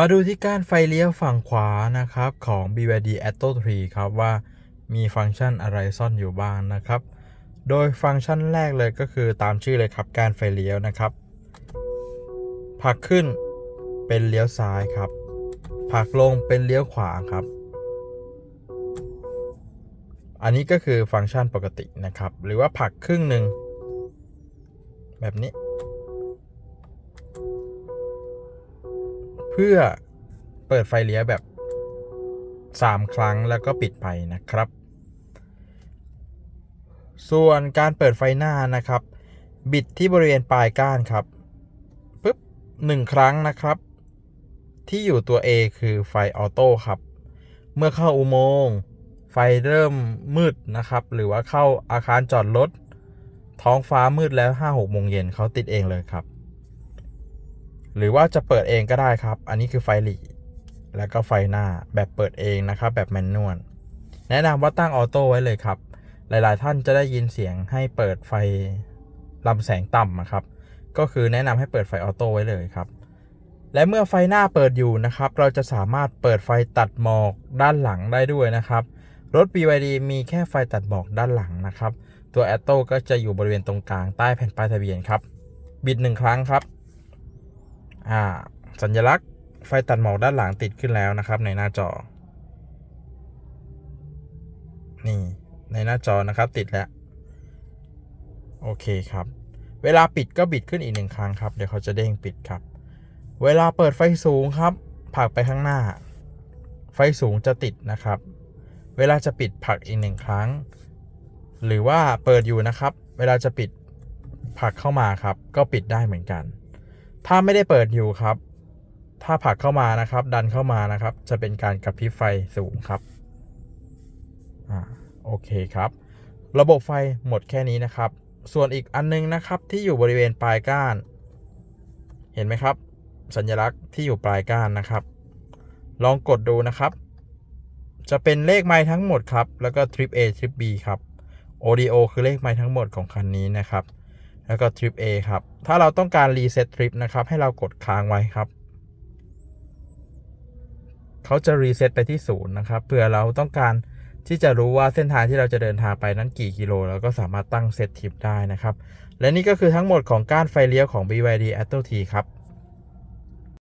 มาดูที่กานไฟเลี้ยวฝั่งขวานะครับของ BYD Atto 3 ครับว่ามีฟังก์ชันอะไรซ่อนอยู่บ้างนะครับ โดยฟังก์ชันแรกเลยก็คือตามชื่อเลยครับการไฟเลี้ยวนะครับผลักขึ้นเป็นเลี้ยวซ้ายครับผลักลงเป็นเลี้ยวขวาครับ อันนี้ก็คือฟังก์ชันปกตินะครับ หรือว่าผลักครึ่งหนึ่งแบบนี้ เพื่อเปิดไฟเลี้ยวแบบ 3 ครั้งแล้วก็ปิดไปนะครับ ส่วนการเปิดไฟหน้านะครับ บิดที่บริเวณปลายก้านครับปึ๊บหนึ่งครั้งนะครับ ที่อยู่ตัว A คือไฟออโต้ครับ เมื่อเข้าอุโมงค์ไฟเริ่มมืดนะครับ หรือว่าเข้าอาคารจอดรถท้องฟ้ามืดแล้ว5-6โมงเย็นเขาติดเองเลยครับ หรือว่าจะเปิดเองก็ได้ครับ อันนี้คือไฟหลีแล้วก็ไฟหน้าแบบเปิดเองนะครับ แบบแมนนวลแนะนำว่าตั้งออโต้ไว้เลยครับ หลาย ๆ ท่านจะได้ยินเสียงให้เปิดไฟลำแสงต่ำนะครับ ก็คือแนะนำให้เปิดไฟออโต้ไว้เลยครับ และเมื่อไฟหน้าเปิดอยู่นะครับ เราจะสามารถเปิดไฟตัดหมอกด้านหลังได้ด้วยนะครับ รถ BYD มีแค่ไฟตัดหมอกด้านหลังนะครับ ตัว a t t o ก็จะอยู่บริเวณตรงกลางใต้แผ่นป้ายทะเบียนครับ บิดหนึ่งครั้งครับ สัญลักษณ์ไฟตัดหมอกด้านหลังติดขึ้นแล้วนะครับ ในหน้าจอ นี่ในหน้าจอนะครับติดแล้ว โอเคครับ เวลาปิดก็บิดขึ้นอีกหนึ่งครั้งครับ เดี๋ยวเขาจะเด้งปิดครับ เวลาเปิดไฟสูงครับผลักไปข้างหน้า ไฟสูงจะติดนะครับ เวลาจะปิดผลักอีกหนึ่งครั้ง หรือว่าเปิดอยู่นะครับ เวลาจะปิดผลักเข้ามาครับ ก็ปิดได้เหมือนกัน ถ้าไม่ได้เปิดอยู่ครับ ถ้าผลักเข้ามานะครับ ดันเข้ามานะครับ จะเป็นการกระพริบไฟสูงครับอ่าโอเคครับ ระบบไฟหมดแค่นี้นะครับ ส่วนอีกอันนึงนะครับที่อยู่บริเวณปลายก้าน เห็นไหมครับ สัญลักษณ์ที่อยู่ปลายก้านนะครับ ลองกดดูนะครับ จะเป็นเลขไม้ทั้งหมดครับ แล้วก็ trip A trip B ครับ audio คือเลขไม้ทั้งหมดของคันนี้นะครับ แล้วก็ทริป A ครับ ถ้าเราต้องการรีเซ็ตทริปนะครับ ให้เรากดค้างไว้ครับเขาจะรีเซ็ตไปที่ศูนย์นะครับเผื่อเราต้องการที่จะรู้ว่าเส้นทางที่เราจะเดินทางไปนั้นกี่กิโลเราก็สามารถตั้งเซตทริปได้นะครับ และนี่ก็คือทั้งหมดของการไฟเลี้ยวของ BYD Atto T ครับ